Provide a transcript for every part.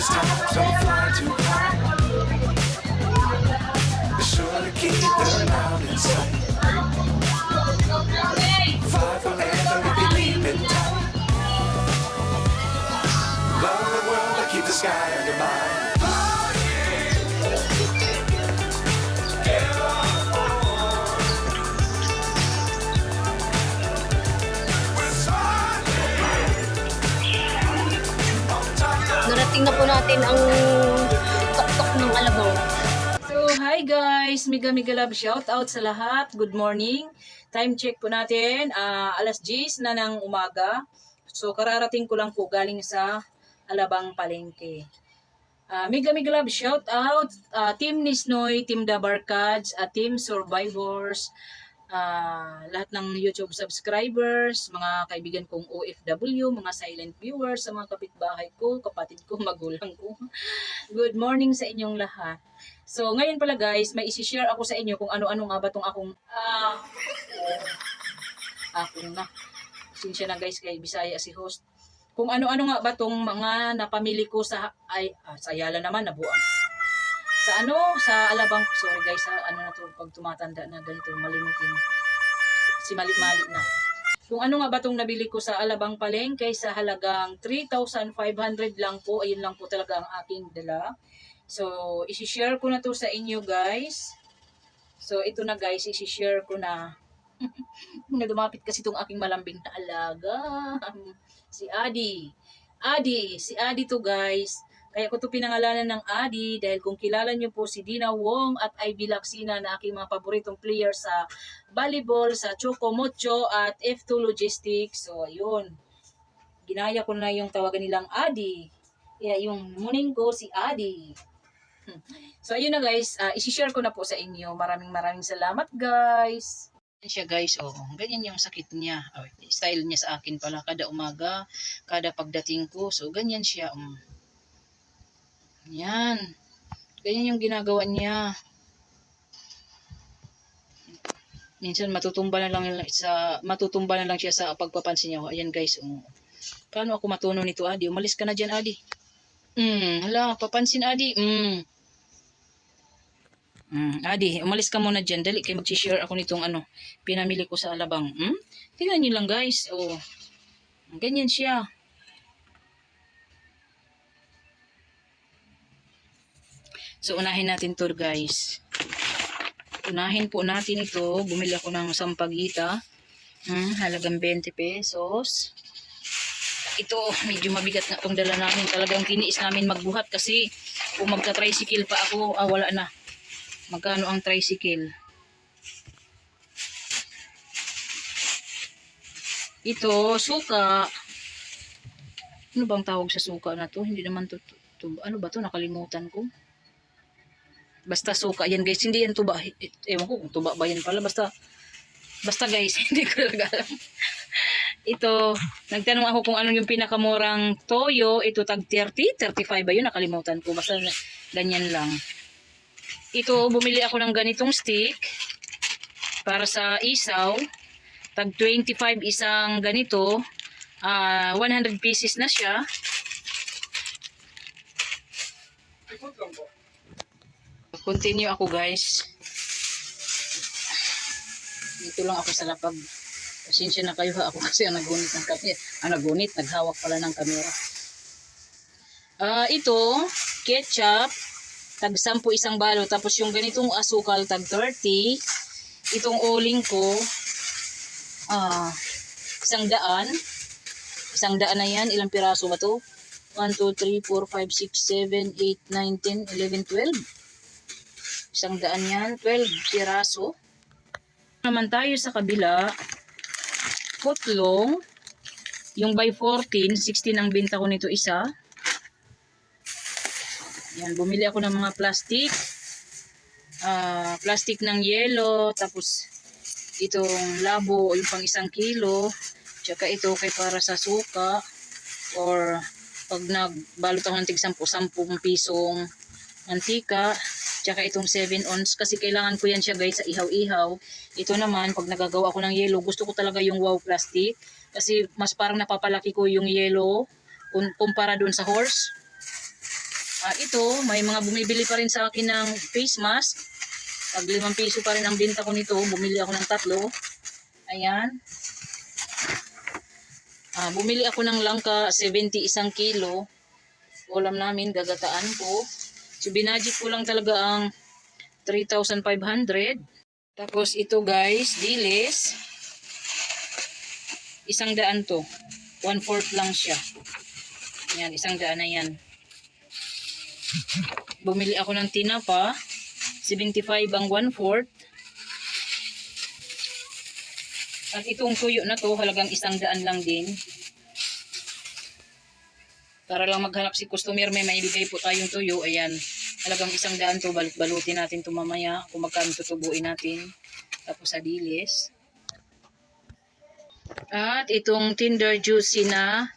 Dangerous times don't fly too high. Be sure to keep the ground in sight. Fly forever if you keep it tight. Love the world but keep the sky on your natin ang tok-tok ng alabaw. So, hi guys! Mega mega love shout out sa lahat. Good morning. Time check po natin. ah, alas 10 na ng umaga. So, kararating ko lang po galing sa Alabang Palengke. Ah, mega mega love shout out ah, Team Nisnoy, Team The Barkads, at Team Survivors, ah, lahat ng YouTube subscribers, mga kaibigan kong OFW, mga silent viewers, sa mga kapitbahay ko, kapatid ko, magulang ko. Good morning sa inyong lahat. So, ngayon pala guys, may isi-share ako sa inyo kung ano-ano nga ba tong akong ah akong na. Sinsya na guys kay Bisaya si host. Kung ano-ano nga ba tong mga napamili ko sa ay ah, sa Ayala naman nabuang. Sa ano, sa Alabang, sorry guys, sa ano na to pag tumatanda na ganito malimutin. Si mali-mali na. Kung ano nga ba tong nabili ko sa Alabang Palengke sa halagang 3,500 lang po, ayun lang po talaga ang aking dala. So, isi-share ko na to sa inyo guys. So, ito na guys, isi-share ko na. na dumapit kasi itong aking malambing na alaga. si Adi. Adi, si Adi to guys. Kaya ko to pinangalanan ng Adi dahil kung kilala niyo po si Dina Wong at Ivy Laksina na aking mga paboritong player sa volleyball, sa Choco Mocho at F2 Logistics. So, ayun. Ginaya ko na yung tawagan nilang Adi. Kaya yung muning ko si Adi. Hmm. So, ayun na guys. Uh, isi-share ko na po sa inyo. Maraming maraming salamat guys. Siya guys, oh. Ganyan yung sakit niya. Oh, style niya sa akin pala. Kada umaga, kada pagdating ko. So, ganyan siya. Um. Yan. Ganyan yung ginagawa niya. Minsan matutumba na lang sa matutumba na lang siya sa pagpapansin niya. Ayan guys, um. Paano ako matuno nito, Adi? Umalis ka na diyan, Adi. Mm, hala, papansin, Adi. Mm. Mm, Adi, umalis ka muna dyan. Dali, kayo mag-share ako nitong ano, pinamili ko sa Alabang. Hmm? Tingnan niyo lang guys. Oh. Ganyan siya. So, unahin natin to guys. Unahin po natin ito. Bumili ako ng sampagita. Hmm, halagang 20 pesos. Ito, medyo mabigat na itong dala namin. Talagang tiniis namin magbuhat kasi kung magka-tricycle pa ako, ah, wala na. Magkano ang tricycle? Ito, suka. Ano bang tawag sa suka na to? Hindi naman to, to, to- ano ba to? Nakalimutan ko. Basta suka yan guys. Hindi yan tuba. Ewan ko kung tuba ba yan pala. Basta, basta guys, hindi ko talaga alam. Ito, nagtanong ako kung ano yung pinakamurang toyo. Ito tag 30, 35 ba yun? Nakalimutan ko. Basta ganyan lang. Ito, bumili ako ng ganitong stick para sa isaw. Tag 25 isang ganito. Ah, 100 pieces na siya. Continue ako guys. Dito lang ako sa lapag. Pasensya na kayo ha. Ako kasi ang nagunit ng kamera. Ang nagunit, naghawak pala ng kamera. Ah, ito, ketchup, tag 10 isang balo. Tapos yung ganitong asukal, tag 30. Itong uling ko, ah, isang daan. Isang daan na yan. Ilang piraso ba to? 1, 2, 3, 4, 5, 6, 7, 8, 9, 10, 11, 12. Isang daan yan. 12 piraso. Naman tayo sa kabila. Footlong. Yung by 14, 16 ang binta ko nito isa. Yan, bumili ako ng mga plastic. Ah, plastic ng yellow, tapos itong labo, yung pang isang kilo. Tsaka ito kay para sa suka or pag nagbalot ako ng tig 10, 10 pisong mantika. Tsaka itong 7 ounce kasi kailangan ko yan siya guys sa ihaw-ihaw. Ito naman pag nagagawa ko ng yellow, gusto ko talaga yung wow plastic kasi mas parang napapalaki ko yung yellow kumpara dun sa horse. Ah, ito, may mga bumibili pa rin sa akin ng face mask. Pag limang piso pa rin ang binta ko nito, bumili ako ng tatlo. Ayan. Ah, bumili ako ng langka, 70 isang kilo. Ulam namin, gagataan ko. So, binadget ko lang talaga ang 3,500. Tapos ito guys, dilis. Isang daan to. One fourth lang siya. Yan, isang daan na yan. Bumili ako ng tinapa. 75 ang one fourth. At itong tuyo na to, halagang isang daan lang din. Para lang maghanap si customer, may maibigay po tayong tuyo. Ayan, halagang isang daan to. Balut-balutin natin to mamaya kung magkano tutubuin natin. Tapos sa dilis. At itong Tinder Juicy na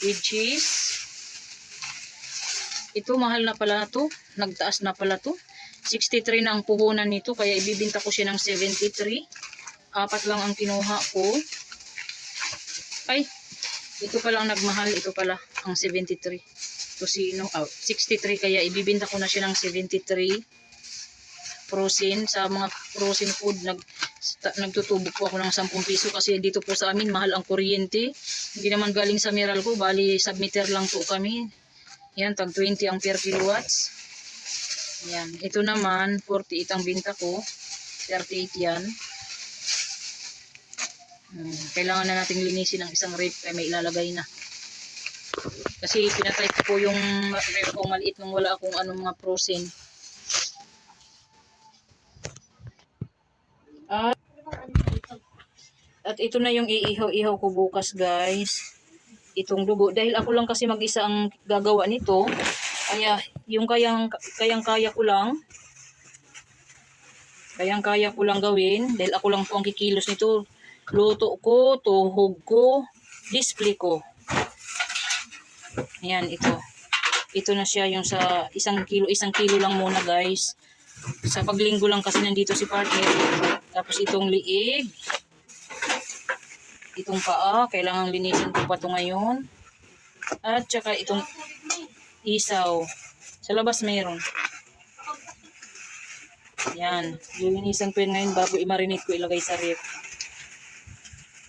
with cheese. Ito, mahal na pala to. Nagtaas na pala to. 63 na ang puhunan nito, kaya ibibinta ko siya ng 73. Apat lang ang kinuha ko. Ay, ito pala ang nagmahal. Ito pala ang 73. Tosino, oh, 63 kaya ibibinta ko na siya ng 73. Frozen, sa mga frozen food, nag, nagtutubo po ako ng 10 piso kasi dito po sa amin mahal ang kuryente. Hindi naman galing sa Meral ko, bali submitter lang po kami. Yan, tag 20 ang per kilowatts. Yan, ito naman, 48 ang binta ko. 38 yan. Hmm, kailangan na nating linisin ang isang rep kaya may ilalagay na. Kasi pinatay ko yung rep ko maliit nung wala akong anong mga frozen. At, at ito na yung iihaw-ihaw ko bukas guys. Itong dugo. Dahil ako lang kasi mag-isa ang gagawa nito. Kaya yung kayang, kayang-kaya ko lang. Kayang-kaya ko lang gawin. Dahil ako lang po ang kikilos nito. Luto ko, tuhog ko, display ko. Ayan, ito. Ito na siya yung sa isang kilo. Isang kilo lang muna guys. Sa paglinggo lang kasi nandito si partner. Tapos itong liig. Itong paa. Kailangan linisin ko pa to ngayon. At saka itong isaw. Sa labas mayroon. Yan. Lilinisan ko yun ngayon bago i-marinate ko ilagay sa ref.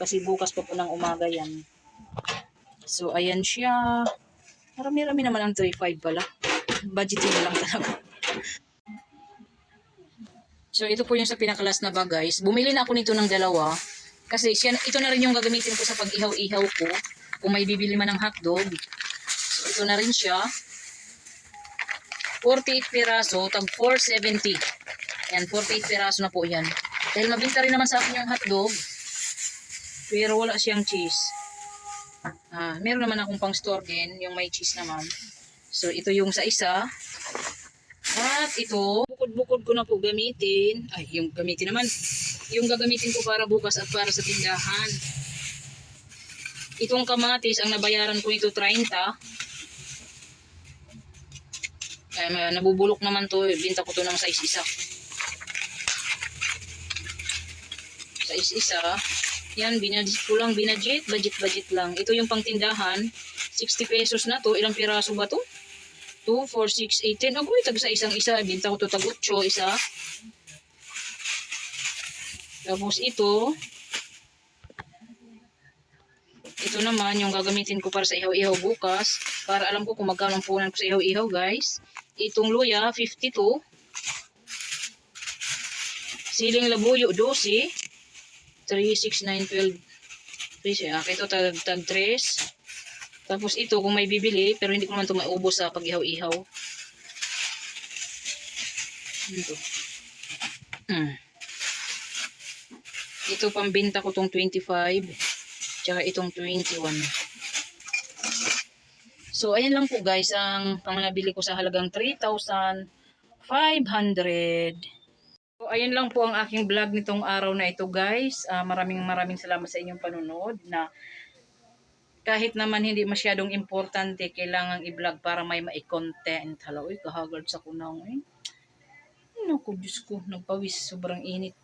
Kasi bukas pa po ng umaga yan. So, ayan siya. Marami-rami naman ang 3.5 pala. Budgeting na lang talaga. So, ito po yung sa pinakalas na bag, guys. Bumili na ako nito ng dalawa. Kasi siya, ito na rin yung gagamitin ko sa pag-ihaw-ihaw ko. Kung may bibili man ng hotdog. So, ito na rin siya. 48 piraso, tag 470. Yan, 48 piraso na po yan. Dahil mabinta rin naman sa akin yung hotdog. Pero wala siyang cheese. Ah, meron naman akong pang store din, yung may cheese naman. So, ito yung sa isa. At ito, bukod-bukod ko na po gamitin. Ay, yung gamitin naman. Yung gagamitin ko para bukas at para sa tindahan. Itong kamatis, ang nabayaran ko nito 30. Ay, nabubulok naman to. Binta ko to ng size isa. Size isa. Yan, binadget ko lang. Binadget, budget-budget lang. Ito yung pangtindahan. 60 pesos na to. Ilang piraso ba to? 2, 4, 6, 18. Agoy, tag sa isang isa. Binta ko to tag 8, isa. Tapos ito. Ito naman yung gagamitin ko para sa ihaw-ihaw bukas. Para alam ko kung magkano ang punan ko sa ihaw-ihaw guys. Itong luya, 52. Siling labuyo, 12. 3, 6, 9, 12. 3, ah, ito tag, tag 3. Tapos ito, kung may bibili, pero hindi ko naman ito maubos sa pag-ihaw-ihaw. Ito. Mm. Ito pambenta ko tong 25. Tsaka itong 21. So, ayan lang po guys, ang pangnabili ko sa halagang 3,500. So, ayan lang po ang aking vlog nitong araw na ito guys. Ah, maraming maraming salamat sa inyong panunod na kahit naman hindi masyadong importante, kailangan i-vlog para may mai-content. Hello, uy, kahagard sa kunaw eh. Naku, Diyos ko, nagpawis, sobrang init.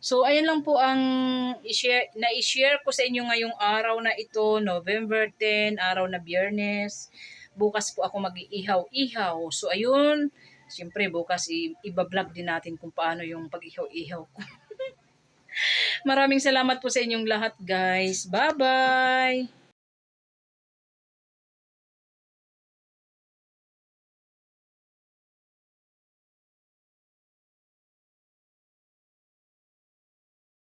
So, ayan lang po ang i-share, na-share ko sa inyo ngayong araw na ito, November 10, araw na biyernes. Bukas po ako mag-iihaw-ihaw. So, ayun, siyempre bukas i- ibablog din natin kung paano yung pag-ihaw-ihaw ko. Maraming salamat po sa inyong lahat, guys. Bye-bye!